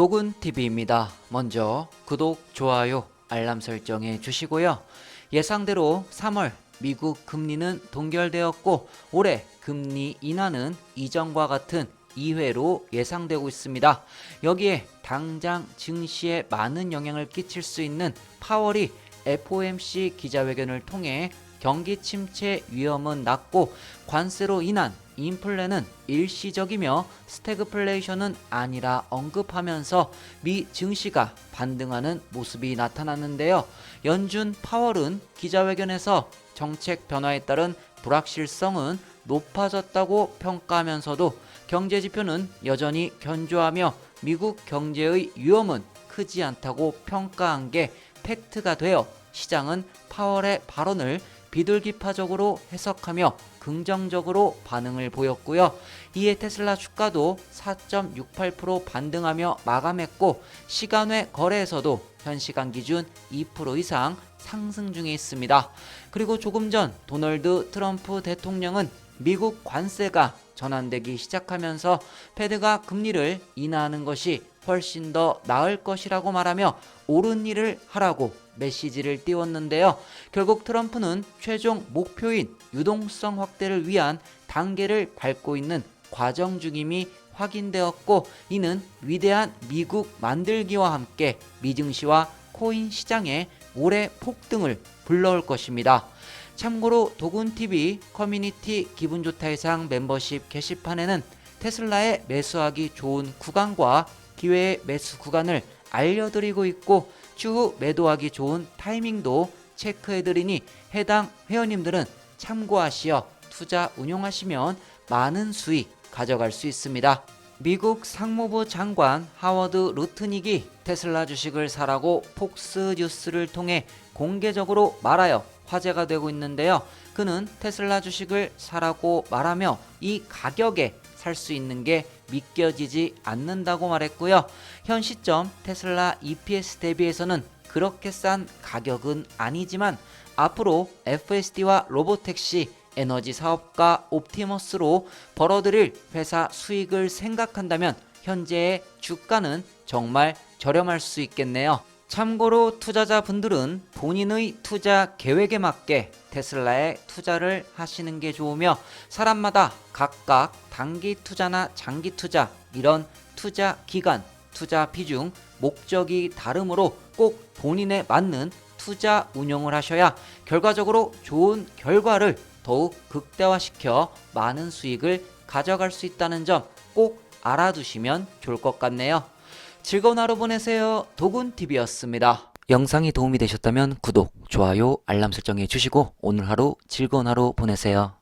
도군TV입니다. 먼저 구독, 좋아요, 알람 설정해 주시고요. 예상대로 3월 미국 금리는 동결되었고 올해 금리 인하는 이전과 같은 2회로 예상되고 있습니다. 여기에 당장 증시에 많은 영향을 끼칠 수 있는 파월이 FOMC 기자회견을 통해 경기 침체 위험은 낮고 관세로 인한 인플레는 일시적이며 스태그플레이션은 아니라 언급하면서 미 증시가 반등하는 모습이 나타났는데요. 연준 파월은 기자회견에서 정책 변화에 따른 불확실성은 높아졌다고 평가하면서도 경제 지표는 여전히 견조하며 미국 경제의 위험은 크지 않다고 평가한 게 팩트가 되어 시장은 파월의 발언을 비둘기파적으로 해석하며 긍정적으로 반응을 보였고요. 이에 테슬라 주가도 4.68% 반등하며 마감했고 시간외 거래에서도 현 시간 기준 2% 이상 상승 중에 있습니다. 그리고 조금 전 도널드 트럼프 대통령은 미국 관세가 전환되기 시작하면서 페드가 금리를 인하하는 것이 훨씬 더 나을 것이라고 말하며 옳은 일을 하라고 메시지를 띄웠는데요. 결국 트럼프는 최종 목표인 유동성 확대를 위한 단계를 밟고 있는 과정 중임이 확인되었고 이는 위대한 미국 만들기와 함께 미증시와 코인 시장의 올해 폭등을 불러올 것입니다. 참고로 도군TV 커뮤니티 기분 좋다 해상 멤버십 게시판에는 테슬라의 매수하기 좋은 구간과 기회의 매수 구간을 알려드리고 있고 추후 매도하기 좋은 타이밍도 체크해드리니 해당 회원님들은 참고하시어 투자 운용하시면 많은 수익 가져갈 수 있습니다. 미국 상무부 장관 하워드 루트닉이 테슬라 주식을 사라고 폭스 뉴스를 통해 공개적으로 말하여 화제가 되고 있는데요. 그는 테슬라 주식을 사라고 말하며 이 가격에 살 수 있는 게 믿겨지지 않는다고 말했고요. 현 시점 테슬라 EPS 대비해서는 그렇게 싼 가격은 아니지만 앞으로 FSD와 로보택시 에너지 사업과 옵티머스로 벌어들일 회사 수익을 생각한다면 현재의 주가는 정말 저렴할 수 있겠네요. 참고로 투자자분들은 본인의 투자 계획에 맞게 테슬라에 투자를 하시는 게 좋으며 사람마다 각각 단기 투자나 장기 투자 이런 투자 기간, 투자 비중, 목적이 다르므로 꼭 본인에 맞는 투자 운용을 하셔야 결과적으로 좋은 결과를 더욱 극대화시켜 많은 수익을 가져갈 수 있다는 점 꼭 알아두시면 좋을 것 같네요. 즐거운 하루 보내세요. 도군TV였습니다. 영상이 도움이 되셨다면 구독, 좋아요, 알람 설정해 주시고 오늘 하루 즐거운 하루 보내세요.